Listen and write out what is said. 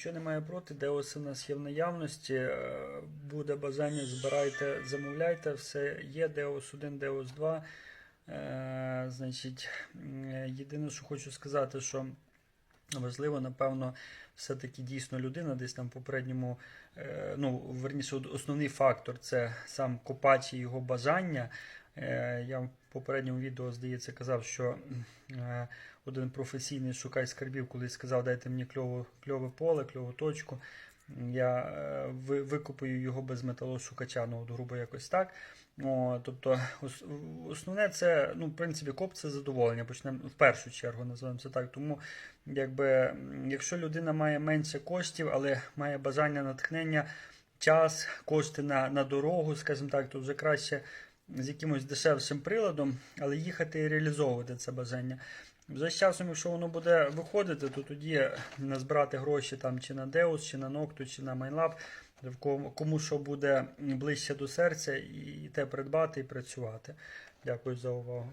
Нічого немає проти, Деоси у нас є в наявності. е, Буде бажання, збирайте, замовляйте, все є. Деос 1, Деос 2. Е, Значить, єдине, що хочу сказати, що важливо, напевно, все-таки дійсно людина десь там попередньому, е, ну, верніше, основний фактор це сам копач і його бажання. Е, Я в попередньому відео, здається, казав, що е, один професійний шукач скарбів колись сказав, дайте мені кльову, кльове поле, кльову точку. Я е, ви- викопаю його без металошукача, ну, грубо якось так. О, тобто, основне це, ну, в принципі, коп це задоволення. Почнемо в першу чергу, називаємо це так. Тому, якби, якщо людина має менше коштів, але має бажання натхнення, час, кошти на, на дорогу, скажімо так, то вже краще з якимось дешевшим приладом, але їхати і реалізовувати це бажання. Вже з часом, якщо воно буде виходити, то тоді назбирати гроші там чи на Deus, чи на Noctu, чи на MineLab, кому, що буде ближче до серця, і те придбати і працювати. Дякую за увагу.